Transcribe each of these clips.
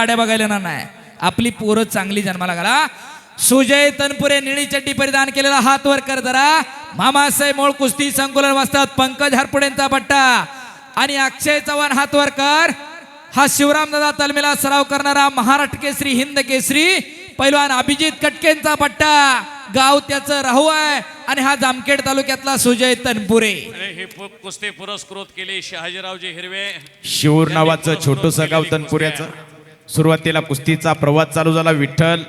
गाड्या बघायला येणार नाही. आपली पोरं चांगली जन्माला घाला. सुजय तनपुरे निळी चड्डी परिधान केलेला हात वर कर जरा. मामासाहेब मोळ कुस्ती संकुलन वाजतात. पंकज हरपुडेंचा पट्टा. आणि अक्षय चव्हाण हात वर कर. हा शिवरामदादा तलमेला सराव करणारा महाराष्ट्र केसरी हिंद केसरी. पैलवान अभिजित कटकेंचा पट्टा. गाव त्याचं राहू आहे. आणि हा जामखेड तालुक्यातला सुजय तनपुरे. हे पु- कुस्ती पुरस्कृत केले शहाजीरावजी हिरवे. शिवूर नावाचं छोटस गाव तनपुऱ्याचं. सुरुवातीला कुस्तीचा प्रवास चालू झाला विठ्ठल.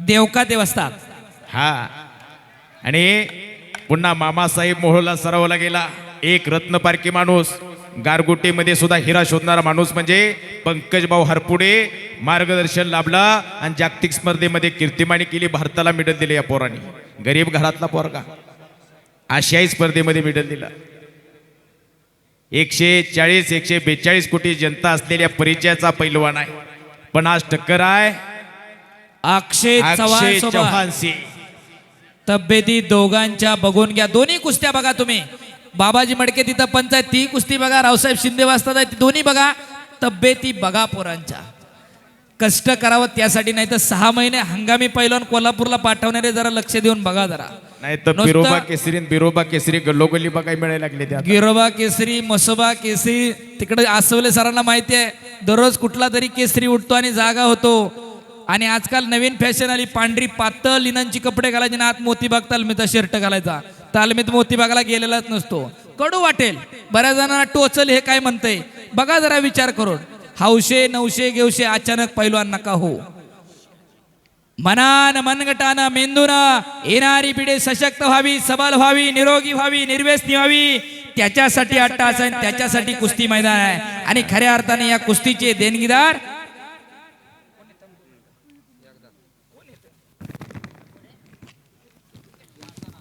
देवका देवस्थान. हा. आणि पुन्हा मामासाहेब मोहोळला सरावला गेला. एक रत्नपारखी माणूस. गारगोटीमध्ये सुद्धा हिरा शोधणारा माणूस म्हणजे पंकज भाऊ हरपुडे. मार्गदर्शन लाभला आणि जागतिक स्पर्धेमध्ये कीर्तिमानी केली. भारताला मेडल दिले या पोराने. गरीब घरातला पोरगा. आशियाई स्पर्धेमध्ये मेडल दिला. एकशे चाळीस एकशे बेचाळीस कोटी जनता असलेल्या परिचयाचा पैलवान आहे. पण आज टक्कर आहे अक्षय चव्हाण अक्षय सोबत. चव्हाणशी तब्येती दोघांच्या बघून घ्या. दोन्ही कुस्त्या बघा तुम्ही. बाबाजी मडके तिथं पंचायत ती कुस्ती बघा. रावसाहेब शिंदे वाजतात आहे, ती दोन्ही बघा. तब्येती बघा पोरांच्या. कष्ट करावं त्यासाठी नाही तर सहा महिने हंगामी पैलवान कोल्हापूरला पाठवणारे जरा लक्ष देऊन बघा जरा. नाही तर नुसतं- बिरोबा केसरी आणि बिरोबा केसरी गल्लोगल्ली बघायला मिळायला लागले त्या गिरोबा केसरी मसोबा केसरी तिकडे आसवले सरांना माहिती आहे दररोज कुठला तरी केसरी उठतो आणि जागा होतो. आणि आजकाल नवीन फॅशन आली पांढरी पातळ लिनांची कपडे घालायचे ना आत मोतीबाग तालमीचा शर्ट घालायचा. तालमीत मोतीबागला गेलेलाच नसतो. कडू वाटेल बऱ्याच जणांना टोचल हे काय म्हणतंय? बघा जरा विचार करून. हौशे नऊशे घेऊशे अचानक पैलवान नका हो. मनान मनगटानं मेंदून येणारी पिढी सशक्त व्हावी सबल व्हावी निरोगी व्हावी निर्व्यसनी व्हावी त्याच्यासाठी अट्टा असेल त्याच्यासाठी कुस्ती मैदान आहे आणि खऱ्या अर्थाने या कुस्तीचे देणगीदार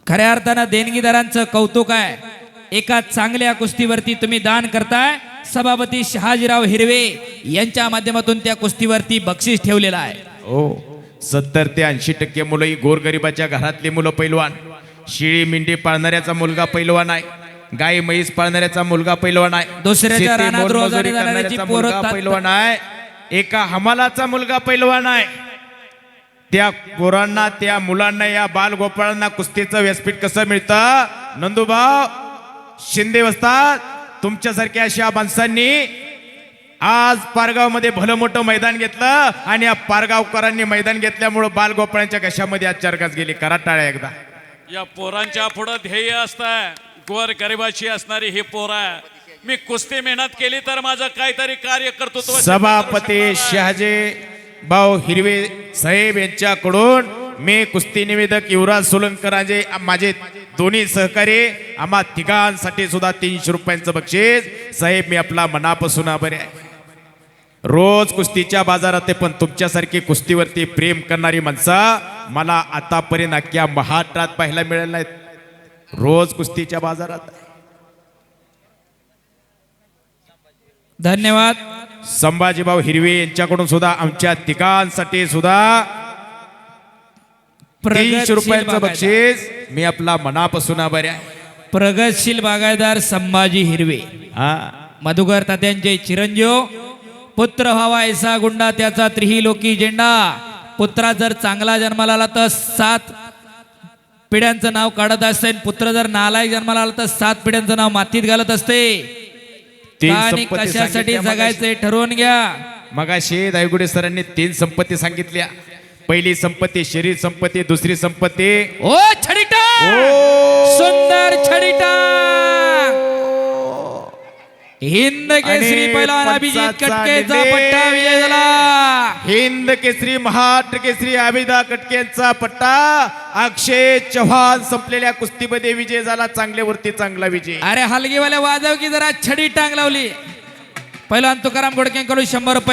खऱ्या अर्थानं देणगीदारांचं कौतुक आहे एका चांगल्या कुस्तीवरती तुम्ही दान करताय सभापती शहाजीराव हिरवे यांच्या माध्यमातून त्या कुस्तीवरती बक्षीस ठेवलेला आहे हो सत्तर ते ऐंशी टक्के मुलं ही गोरगरिबाच्या घरातली मुलं पैलवान. शिळी मिंडी पाळणाऱ्याचा मुलगा पैलवान आहे. गाय म्हैस पाळणाऱ्याचा मुलगा पैलवान आहे. दुसऱ्याच्या शेती, रानात मोलमजुरी रोजाने जाणाऱ्याची करणाऱ्याचा पोरं मुलगा तात- पैलवान आहे. एका हमालाचा मुलगा पैलवान आहे. त्या पोरांना त्या मुलांना या बालगोपाळांना कुस्तीचं व्यासपीठ कसं मिळतं? नंदुभाव शिंदे वस्तात तुमच्यासारख्या अशा माणसांनी आज पारगावमध्ये भलं मोठं मैदान घेतलं आणि या पारगावकरांनी मैदान घेतल्यामुळं बालगोपाळांच्या कशामध्ये आज चार घास गेली. करा टाळ्या एकदा. या पोरांच्या पुढं ध्येय असतं गोर गरिबाची असणारी ही पोरं आहे. मी कुस्ती मेहनत केली तर माझं काहीतरी कार्य कर्तृत्व सभापती शहाजे भाऊ हिरवे साहेब यांच्याकडून मी कुस्ती निवेदक युवराज सोलंकरांचे माझे दोन्ही सहकारी आम्हा तिघांसाठी सुद्धा तीनशे रुपयांचं बक्षीस. साहेब मी आपला मनापासून आभारी आहे. रोज कुस्तीच्या बाजारात आहे पण तुमच्यासारखी कुस्तीवरती प्रेम करणारी माणसं मला आतापर्यंत अख्ख्या महाराष्ट्रात पाहायला मिळालं नाहीत. रोज कुस्तीच्या बाजारात. धन्यवाद. संभाजीभाऊ हिरवे यांच्याकडून सुद्धा आमच्या तिघांसाठी सुद्धा तीनशे रुपयांचं. बक्षीस मी आपला मनापासून आभारी आहे. प्रगतशील बागायदार संभाजी हिरवे. हा. मधुकर तात्यांचे चिरंजीव पुत्र व्हावा ऐसा गुंडा त्याचा त्रिही लोकी झेंडा. पुत्रा जर चांगला जन्माला आला तर सात पिढ्यांचं नाव काढत असते. पुत्र जर नालायक जन्माला आला तर सात पिढ्यांचं नाव मातीत घालत असते. आणि कशासाठी. जगायचंय ठरवून घ्या. मगाशी दायगुडे सरांनी तीन संपत्ती सांगितल्या. पहिली संपत्ती शरीर संपत्ती दुसरी संपत्ती ओ छडिटा! सुंदर छडिटा! हिंद केसरी पहिला अभिजित कटकेचा. पट्टा विजय झाला हिंद केसरी महाराष्ट्र केसरी आबिदा कटकेंचा पट्टा. अक्षय चव्हाण संपलेल्या कुस्तीमध्ये विजय झाला चांगल्यावरती चांगला विजय. अरे हलगीवाल्या वाजव की जरा छडी टांग लावली. पहिला तुकाराम गोडकेंकडून शंभर रुपये.